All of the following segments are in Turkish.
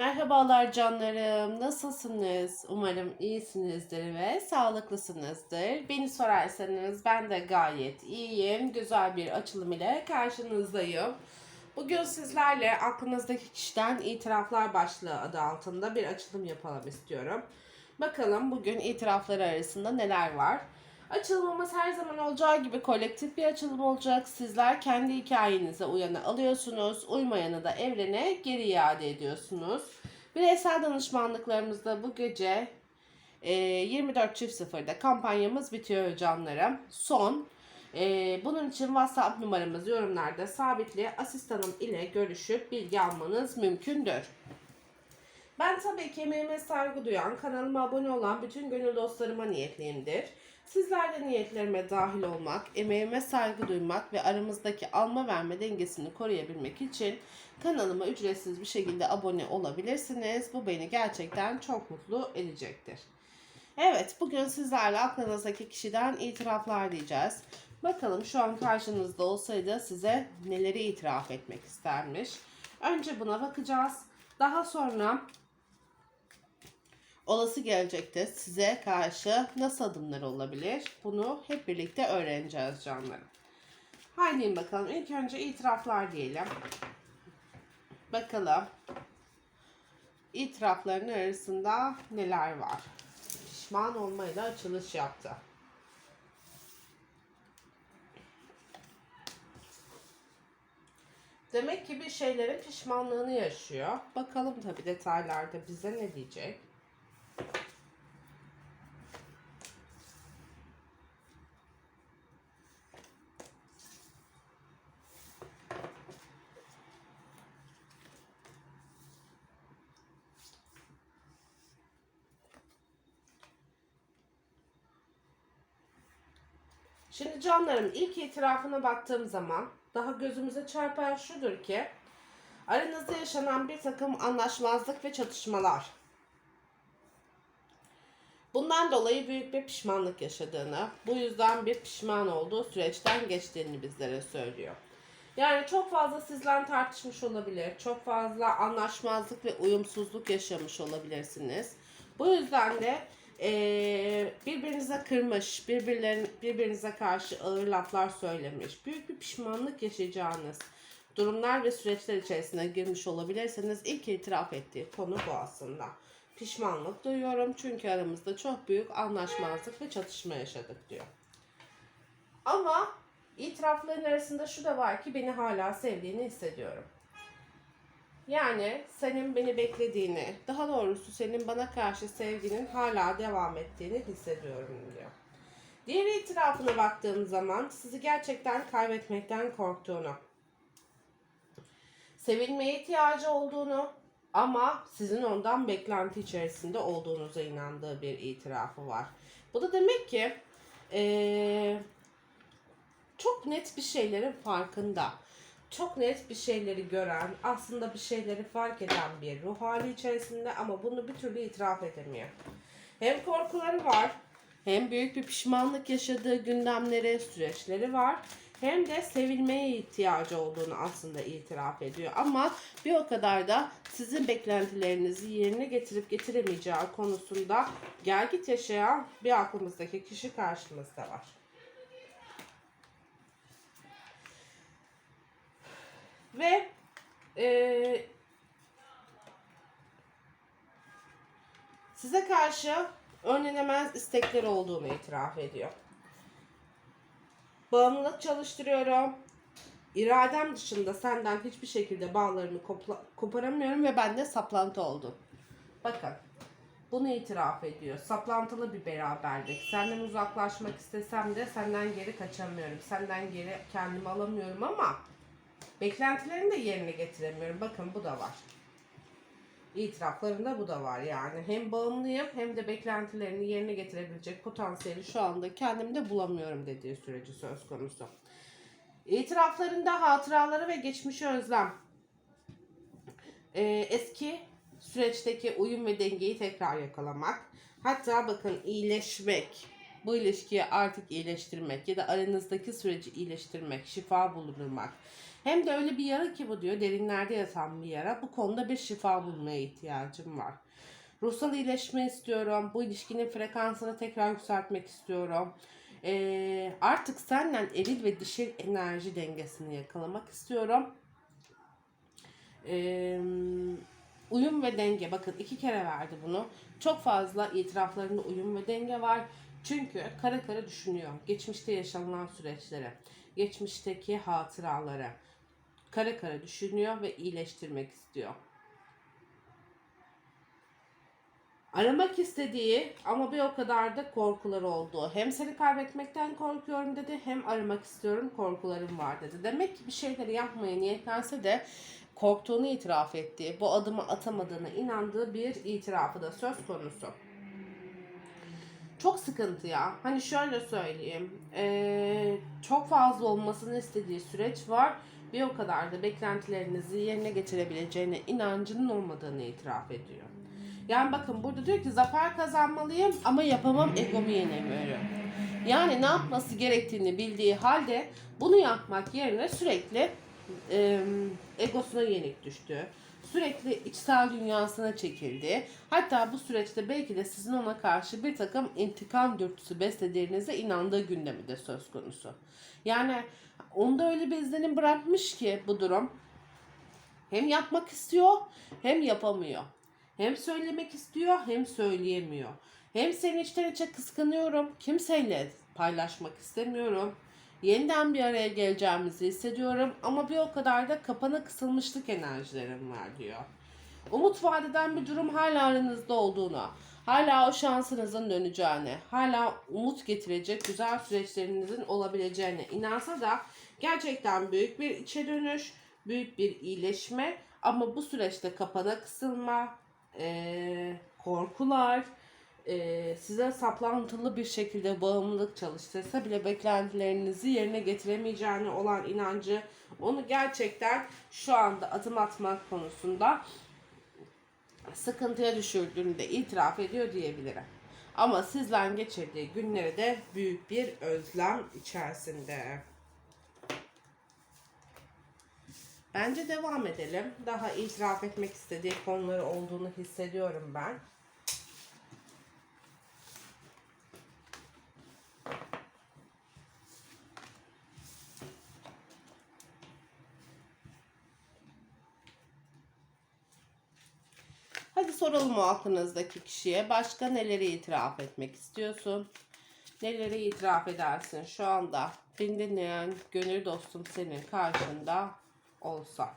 Merhabalar canlarım. Nasılsınız? Umarım iyisinizdir ve sağlıklısınızdır. Beni sorarsanız ben de gayet iyiyim. Güzel bir açılım ile karşınızdayım. Bugün sizlerle aklınızdaki kişiden itiraflar başlığı adı altında bir açılım yapalım istiyorum. Bakalım bugün itiraflar arasında neler var? Açılımımız her zaman olacağı gibi kolektif bir açılım olacak. Sizler kendi hikayenize uyanı alıyorsunuz. Uymayanı da evrene geri iade ediyorsunuz. Bireysel danışmanlıklarımızda bu gece e, 24.00'da kampanyamız bitiyor canlarım. Son. E, bunun için WhatsApp numaramız yorumlarda sabitli. Asistanım ile görüşüp bilgi almanız mümkündür. Ben tabii ki emeğime saygı duyan, kanalıma abone olan bütün gönül dostlarıma niyetliyimdir. Sizler de niyetlerime dahil olmak, emeğime saygı duymak ve aramızdaki alma verme dengesini koruyabilmek için kanalıma ücretsiz bir şekilde abone olabilirsiniz. Bu beni gerçekten çok mutlu edecektir. Evet, bugün sizlerle aklınızdaki kişiden itiraflar diyeceğiz. Bakalım şu an karşınızda olsaydı size neleri itiraf etmek istermiş. Önce buna bakacağız. Daha sonra olası gelecekte size karşı nasıl adımlar olabilir? Bunu hep birlikte öğreneceğiz canlarım. Haydi bakalım. İlk önce itiraflar diyelim. Bakalım. İtirafların arasında neler var? Pişman olmayla açılış yaptı. Demek ki bir şeylerin pişmanlığını yaşıyor. Bakalım tabi detaylarda bize ne diyecek. Şimdi canlarım ilk itirafına baktığım zaman daha gözümüze çarpan şudur ki aranızda yaşanan bir takım anlaşmazlık ve çatışmalar. Bundan dolayı büyük bir pişmanlık yaşadığını, bu yüzden bir pişman olduğu süreçten geçtiğini bizlere söylüyor. Yani çok fazla sizden tartışmış olabilir, çok fazla anlaşmazlık ve uyumsuzluk yaşamış olabilirsiniz. Bu yüzden de eee, birbirinize kırmış, birbirlerin, birbirinize karşı ağır laflar söylemiş, büyük bir pişmanlık yaşayacağınız durumlar ve süreçler içerisine girmiş olabilirseniz ilk itiraf ettiği konu bu aslında. Pişmanlık duyuyorum çünkü aramızda çok büyük anlaşmazlık ve çatışma yaşadık diyor. Ama itirafların arasında şu da var ki beni hala sevdiğini hissediyorum. Yani senin beni beklediğini, daha doğrusu senin bana karşı sevginin hala devam ettiğini hissediyorum diyor. Diğer itirafına baktığım zaman sizi gerçekten kaybetmekten korktuğunu, sevilmeye ihtiyacı olduğunu ama sizin ondan beklenti içerisinde olduğunuza inandığı bir itirafı var. Bu da demek ki eee, çok net bir şeylerin farkında. Çok net bir şeyleri gören, aslında bir şeyleri fark eden bir ruh hali içerisinde ama bunu bir türlü itiraf edemiyor. Hem korkuları var, hem büyük bir pişmanlık yaşadığı gündemleri, süreçleri var. Hem de sevilmeye ihtiyacı olduğunu aslında itiraf ediyor. Ama bir o kadar da sizin beklentilerinizi yerine getirip getiremeyeceği konusunda gelgit yaşayan bir aklımızdaki kişi karşımızda var. Ve eee, size karşı önlenemez istekleri olduğunu itiraf ediyor. Bağımlılık çalıştırıyorum. İradem dışında senden hiçbir şekilde bağlarımı kopla- koparamıyorum ve bende saplantı oldu. Bakın. Bunu itiraf ediyor. Saplantılı bir beraberlik. Senden uzaklaşmak istesem de senden geri kaçamıyorum. Senden geri kendimi alamıyorum ama beklentilerimi de yerine getiremiyorum. Bakın bu da var. İtiraflarında bu da var yani. Hem bağımlıyım hem de beklentilerini yerine getirebilecek potansiyeli şu anda kendimde bulamıyorum dediği süreci söz konusu. İtiraflarında hatıraları ve geçmişi özlem. Ee, eski süreçteki uyum ve dengeyi tekrar yakalamak. Hatta bakın iyileşmek. Bu ilişkiyi artık iyileştirmek ya da aranızdaki süreci iyileştirmek, şifa bulundurmak. Hem de öyle bir yara ki bu diyor derinlerde yatan bir yara. Bu konuda bir şifa bulmaya ihtiyacım var. Ruhsal iyileşme istiyorum. Bu ilişkinin frekansını tekrar yükseltmek istiyorum. Ee, artık senden eril ve dişil enerji dengesini yakalamak istiyorum. Ee, uyum ve denge. Bakın iki kere verdi bunu. Çok fazla itiraflarında uyum ve denge var. Çünkü kara kara düşünüyor. Geçmişte yaşanılan süreçleri, geçmişteki hatıraları kara kara düşünüyor ve iyileştirmek istiyor. Aramak istediği ama bir o kadar da korkuları oldu. Hem seni kaybetmekten korkuyorum dedi hem aramak istiyorum korkularım var dedi. Demek ki bir şeyleri yapmaya niyetlense de korktuğunu itiraf ettiği, bu adımı atamadığına inandığı bir itirafı da söz konusu. Çok sıkıntı ya. Hani şöyle söyleyeyim. Ee, çok fazla olmasını istediği süreç var. Bir o kadar da beklentilerinizi yerine getirebileceğine inancının olmadığını itiraf ediyor. Yani bakın burada diyor ki zafer kazanmalıyım ama yapamam egomu yenemiyorum. Yani ne yapması gerektiğini bildiği halde bunu yapmak yerine sürekli e, egosuna yenik düştü. Sürekli içsel dünyasına çekildi. Hatta bu süreçte belki de sizin ona karşı bir takım intikam dürtüsü beslediğinize inandığı gündemi de söz konusu. Yani onda öyle bir izlenim bırakmış ki bu durum. Hem yapmak istiyor hem yapamıyor. Hem söylemek istiyor hem söyleyemiyor. Hem seni içten içe kıskanıyorum. Kimseyle paylaşmak istemiyorum. Yeniden bir araya geleceğimizi hissediyorum ama bir o kadar da kapana kısılmışlık enerjilerim var diyor. Umut vadeden bir durum hala aranızda olduğuna, hala o şansınızın döneceğine, hala umut getirecek güzel süreçlerinizin olabileceğine inansa da gerçekten büyük bir içe dönüş, büyük bir iyileşme ama bu süreçte kapana kısılma, eee, korkular, eee, size saplantılı bir şekilde bağımlılık çalıştırsa bile beklentilerinizi yerine getiremeyeceğine olan inancı onu gerçekten şu anda adım atmak konusunda sıkıntıya düşürdüğünü de itiraf ediyor diyebilirim. Ama sizden geçirdiği günleri de büyük bir özlem içerisinde. Bence devam edelim. Daha itiraf etmek istediği konuları olduğunu hissediyorum ben. Soralım o aklınızdaki kişiye. Başka neleri itiraf etmek istiyorsun? Neleri itiraf edersin şu anda? Beni dinleyen gönül dostum senin karşında olsa.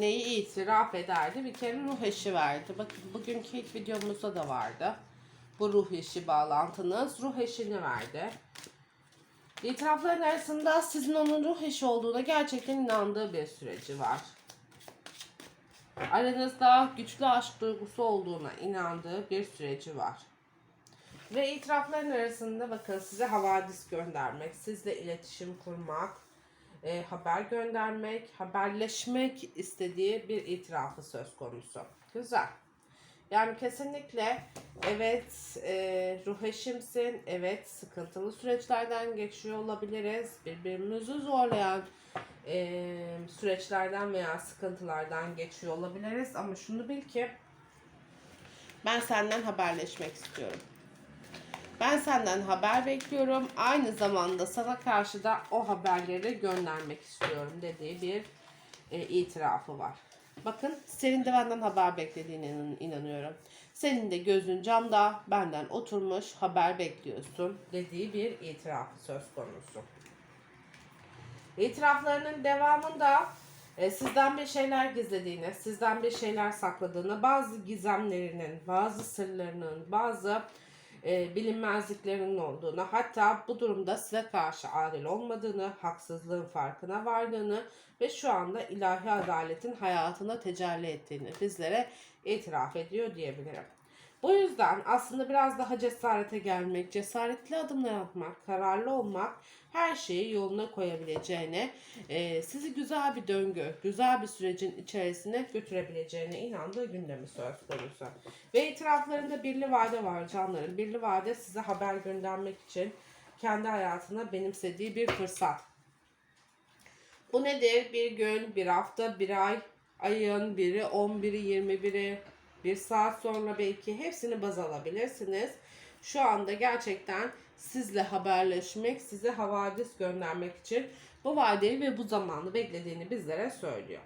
Neyi itiraf ederdi? Bir kere ruh eşi verdi. Bakın bugünkü ilk videomuzda da vardı. Bu ruh eşi bağlantınız. Ruh eşini verdi. İtirafların arasında sizin onun ruh eşi olduğuna gerçekten inandığı bir süreci var. Aranızda güçlü aşk duygusu olduğuna inandığı bir süreci var. Ve itirafların arasında bakın size havadis göndermek, sizle iletişim kurmak, e, haber göndermek, haberleşmek istediği bir itirafı söz konusu. Güzel. Yani kesinlikle evet e, ruh eşimsin, evet sıkıntılı süreçlerden geçiyor olabiliriz. Birbirimizi zorlayan e, süreçlerden veya sıkıntılardan geçiyor olabiliriz. Ama şunu bil ki ben senden haberleşmek istiyorum. Ben senden haber bekliyorum. Aynı zamanda sana karşı da o haberleri göndermek istiyorum dediği bir e, itirafı var. Bakın senin de benden haber beklediğine inan- inanıyorum. Senin de gözün camda benden oturmuş haber bekliyorsun dediği bir itirafı söz konusu. İtiraflarının devamında e, sizden bir şeyler gizlediğini, sizden bir şeyler sakladığını, bazı gizemlerinin, bazı sırlarının, bazı e, bilinmezliklerinin olduğunu, hatta bu durumda size karşı adil olmadığını, haksızlığın farkına vardığını ve şu anda ilahi adaletin hayatına tecelli ettiğini bizlere itiraf ediyor diyebilirim. Bu yüzden aslında biraz daha cesarete gelmek, cesaretli adımlar atmak, kararlı olmak her şeyi yoluna koyabileceğine, e, sizi güzel bir döngü, güzel bir sürecin içerisine götürebileceğine inandığı gündemi söz konusu. Ve itiraflarında birli vade var canlarım. Birli vade size haber göndermek için kendi hayatına benimsediği bir fırsat. Bu nedir? Bir gün, bir hafta, bir ay, ayın biri, 11'i, 21'i, bir saat sonra belki hepsini baz alabilirsiniz. Şu anda gerçekten sizle haberleşmek, size havadis göndermek için bu vadeyi ve bu zamanı beklediğini bizlere söylüyor.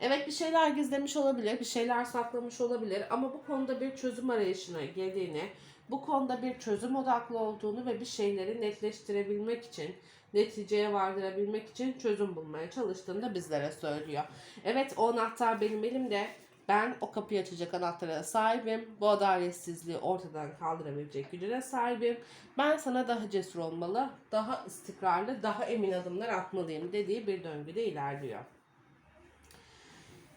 Evet bir şeyler gizlemiş olabilir, bir şeyler saklamış olabilir ama bu konuda bir çözüm arayışına girdiğini, bu konuda bir çözüm odaklı olduğunu ve bir şeyleri netleştirebilmek için, neticeye vardırabilmek için çözüm bulmaya çalıştığını da bizlere söylüyor. Evet o anahtar benim elimde. Ben o kapıyı açacak anahtara sahibim. Bu adaletsizliği ortadan kaldırabilecek güce de sahibim. Ben sana daha cesur olmalı, daha istikrarlı, daha emin adımlar atmalıyım dediği bir döngüde ilerliyor.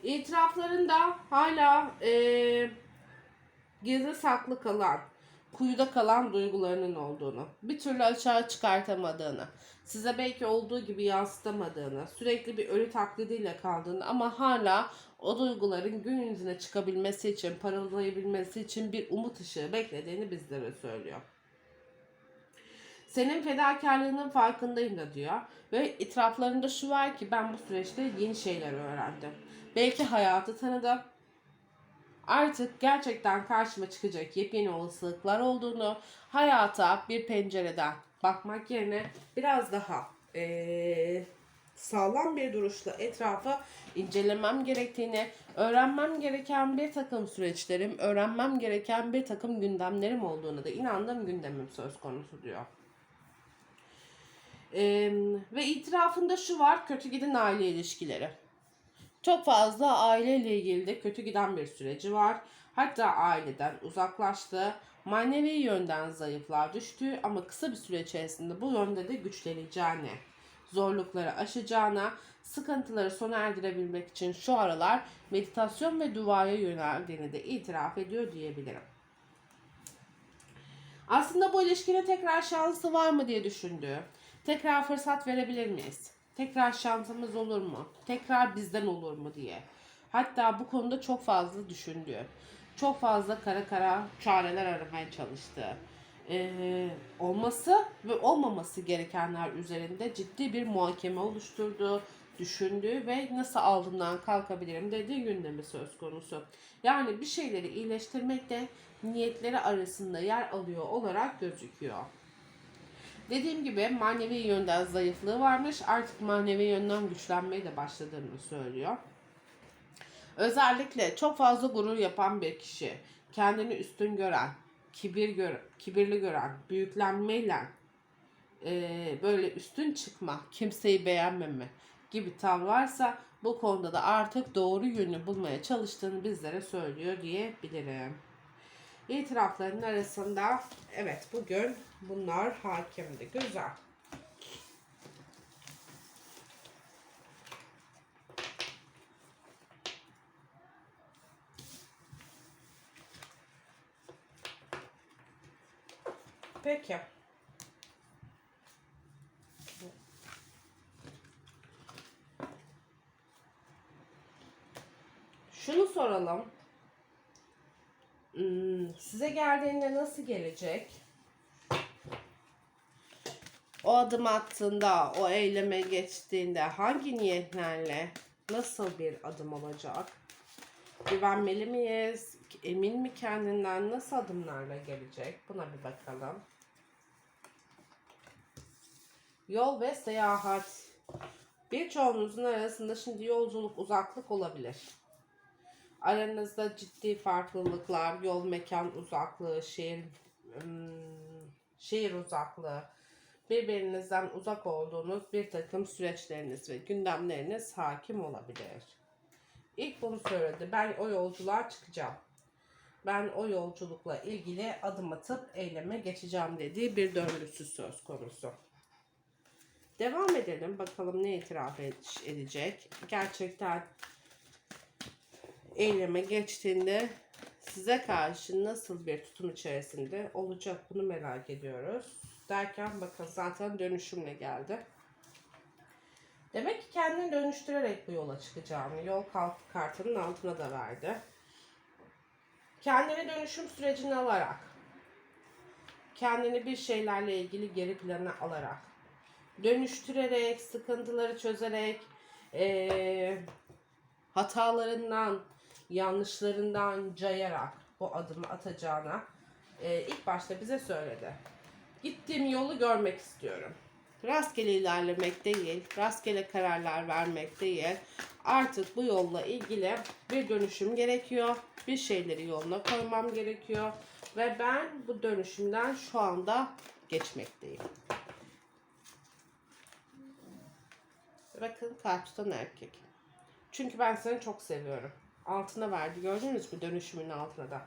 İtiraflarında hala eee gizli saklı kalan, kuyuda kalan duygularının olduğunu, bir türlü açığa çıkartamadığını, size belki olduğu gibi yansıtamadığını, sürekli bir ölü taklidiyle kaldığını ama hala o duyguların gün yüzüne çıkabilmesi için, parıldayabilmesi için bir umut ışığı beklediğini bizlere söylüyor. Senin fedakarlığının farkındayım da diyor. Ve itiraflarında şu var ki ben bu süreçte yeni şeyler öğrendim. Belki hayatı tanıdım. Artık gerçekten karşıma çıkacak yepyeni olasılıklar olduğunu, hayata bir pencereden bakmak yerine biraz daha eee, sağlam bir duruşla etrafa incelemem gerektiğini, öğrenmem gereken bir takım süreçlerim, öğrenmem gereken bir takım gündemlerim olduğunu da inandığım gündemim söz konusu diyor. Eee, ve itirafında şu var, kötü giden aile ilişkileri. Çok fazla aileyle ilgili de kötü giden bir süreci var. Hatta aileden uzaklaştı. Manevi yönden zayıflığa düştü ama kısa bir süre içerisinde bu yönde de güçleneceğini, zorlukları aşacağına, sıkıntıları sona erdirebilmek için şu aralar meditasyon ve duaya yöneldiğini de itiraf ediyor diyebilirim. Aslında bu ilişkide tekrar şansı var mı diye düşündü. Tekrar fırsat verebilir miyiz? Tekrar şansımız olur mu? Tekrar bizden olur mu diye. Hatta bu konuda çok fazla düşündü. Çok fazla kara kara çareler aramaya çalıştı. Ee, olması ve olmaması gerekenler üzerinde ciddi bir muhakeme oluşturdu, düşündü ve nasıl altından kalkabilirim dediği gündemi söz konusu. Yani bir şeyleri iyileştirmekte niyetleri arasında yer alıyor olarak gözüküyor. Dediğim gibi manevi yönden zayıflığı varmış. Artık manevi yönden güçlenmeye de başladığını söylüyor. Özellikle çok fazla gurur yapan bir kişi, kendini üstün gören, kibir gör, kibirli gören, büyüklenmeyle e, böyle üstün çıkma, kimseyi beğenmeme gibi tav varsa bu konuda da artık doğru yönü bulmaya çalıştığını bizlere söylüyor diyebilirim. İtirafların arasında evet bugün bunlar hakimdi. Güzel. Peki. Şunu soralım. Hmm, size geldiğinde nasıl gelecek? O adım attığında, o eyleme geçtiğinde hangi niyetlerle nasıl bir adım olacak? Güvenmeli miyiz? Emin mi kendinden? Nasıl adımlarla gelecek? Buna bir bakalım. Yol ve seyahat. Birçoğunuzun arasında şimdi yolculuk, uzaklık olabilir. Aranızda ciddi farklılıklar, yol mekan uzaklığı, şehir şehir uzaklığı, birbirinizden uzak olduğunuz bir takım süreçleriniz ve gündemleriniz hakim olabilir. İlk bunu söyledi. Ben o yolculuğa çıkacağım. ben o yolculukla ilgili adım atıp eyleme geçeceğim dediği bir döngüsü söz konusu. Devam edelim. Bakalım ne itiraf ed- edecek. Gerçekten eyleme geçtiğinde size karşı nasıl bir tutum içerisinde olacak bunu merak ediyoruz. Derken bakın zaten dönüşümle geldi. Demek ki kendini dönüştürerek bu yola çıkacağını yol kartının altına da verdi. Kendini dönüşüm sürecine alarak, kendini bir şeylerle ilgili geri plana alarak, dönüştürerek, sıkıntıları çözerek, eee, hatalarından, yanlışlarından cayarak bu adımı atacağına eee, ilk başta bize söyledi. Gittiğim yolu görmek istiyorum. Rastgele ilerlemek değil, rastgele kararlar vermek değil. Artık bu yolla ilgili bir dönüşüm gerekiyor. Bir şeyleri yoluna koymam gerekiyor. Ve ben bu dönüşümden şu anda geçmekteyim. Bakın kalp tutan erkek. Çünkü ben seni çok seviyorum. Altına verdi. Gördünüz mü dönüşümün altına da.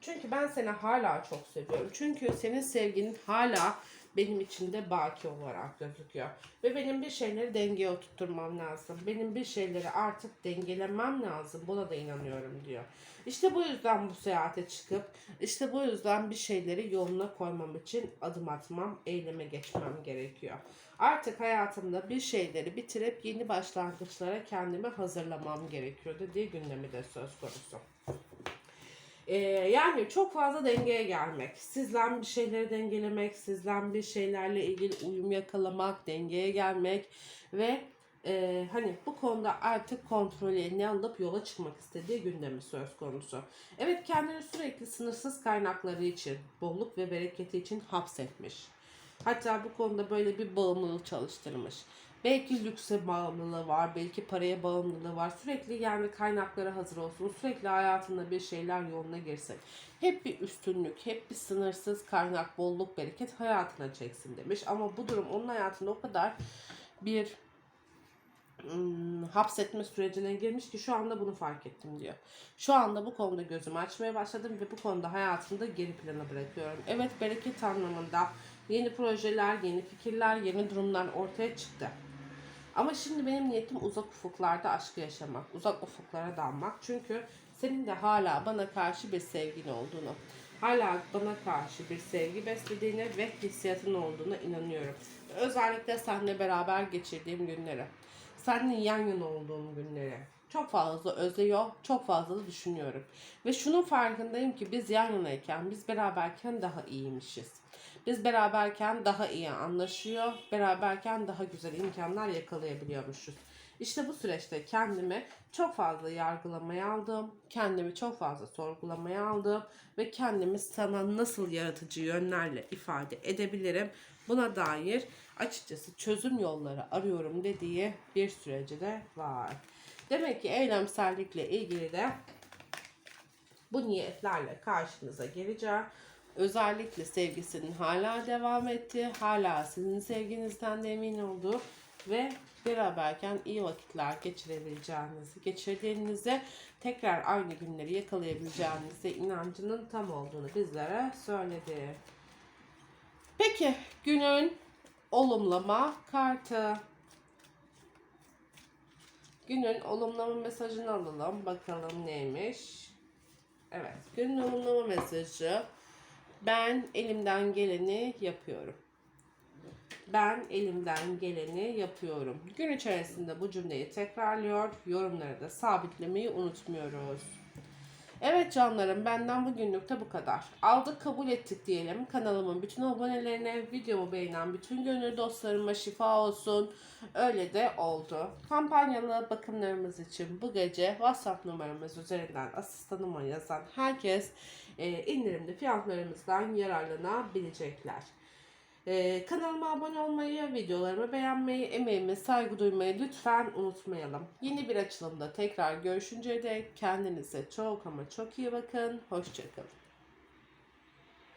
Çünkü ben seni hala çok seviyorum. Çünkü senin sevginin hala benim içinde baki olarak gözüküyor. Ve benim bir şeyleri dengeye oturtmam lazım. Benim bir şeyleri artık dengelemem lazım. Buna da inanıyorum diyor. İşte bu yüzden bu seyahate çıkıp işte bu yüzden bir şeyleri yoluna koymam için adım atmam, eyleme geçmem gerekiyor. Artık hayatımda bir şeyleri bitirip yeni başlangıçlara kendimi hazırlamam gerekiyor dediği gündemi de söz konusu. Ee, yani çok fazla dengeye gelmek, sizden bir şeyleri dengelemek, sizden bir şeylerle ilgili uyum yakalamak, dengeye gelmek ve e, hani bu konuda artık kontrolü eline alıp yola çıkmak istediği gündemi söz konusu. Evet kendini sürekli sınırsız kaynakları için, bolluk ve bereketi için hapsetmiş. Hatta bu konuda böyle bir bağımlılık çalıştırmış. Belki lükse bağımlılığı var, belki paraya bağımlılığı var. Sürekli yani kaynaklara hazır olsun, sürekli hayatında bir şeyler yoluna girsin. Hep bir üstünlük, hep bir sınırsız kaynak, bolluk, bereket hayatına çeksin demiş. Ama bu durum onun hayatında o kadar bir ım, hapsetme sürecine girmiş ki şu anda bunu fark ettim diyor. Şu anda bu konuda gözümü açmaya başladım ve bu konuda hayatımda geri plana bırakıyorum. Evet bereket anlamında yeni projeler, yeni fikirler, yeni durumlar ortaya çıktı. Ama şimdi benim niyetim uzak ufuklarda aşkı yaşamak, uzak ufuklara dalmak. Çünkü senin de hala bana karşı bir sevgin olduğunu, hala bana karşı bir sevgi beslediğine ve hissiyatın olduğuna inanıyorum. Özellikle seninle beraber geçirdiğim günleri, seninle yan yana olduğum günleri çok fazla özlüyor, çok fazla da düşünüyorum. Ve şunun farkındayım ki biz yan yanayken, biz beraberken daha iyiymişiz. Biz beraberken daha iyi anlaşıyor, beraberken daha güzel imkanlar yakalayabiliyormuşuz. İşte bu süreçte kendimi çok fazla yargılamaya aldım, kendimi çok fazla sorgulamaya aldım ve kendimi sana nasıl yaratıcı yönlerle ifade edebilirim buna dair açıkçası çözüm yolları arıyorum dediği bir süreci de var. Demek ki eylemsellikle ilgili de bu niyetlerle karşınıza geleceğim. Özellikle sevgisinin hala devam ettiği, hala sizin sevginizden de emin olduğu ve beraberken iyi vakitler geçirebileceğinizi, geçirdiğinizi tekrar aynı günleri yakalayabileceğinize inancının tam olduğunu bizlere söyledi. Peki günün olumlama kartı. Günün olumlama mesajını alalım. Bakalım neymiş. Evet. Günün olumlama mesajı. Ben elimden geleni yapıyorum. Ben elimden geleni yapıyorum. Gün içerisinde bu cümleyi tekrarlıyor. Yorumları da sabitlemeyi unutmuyoruz. Evet canlarım benden bugünlük de bu kadar. Aldık kabul ettik diyelim. Kanalımın bütün abonelerine, videomu beğenen bütün gönül dostlarıma şifa olsun. Öyle de oldu. Kampanyalı bakımlarımız için bu gece WhatsApp numaramız üzerinden asistanıma yazan herkes e, indirimli fiyatlarımızdan yararlanabilecekler. Ee, kanalıma abone olmayı, videolarımı beğenmeyi, emeğime saygı duymayı lütfen unutmayalım. Yeni bir açılımda tekrar görüşünceye dek kendinize çok ama çok iyi bakın. Hoşçakalın.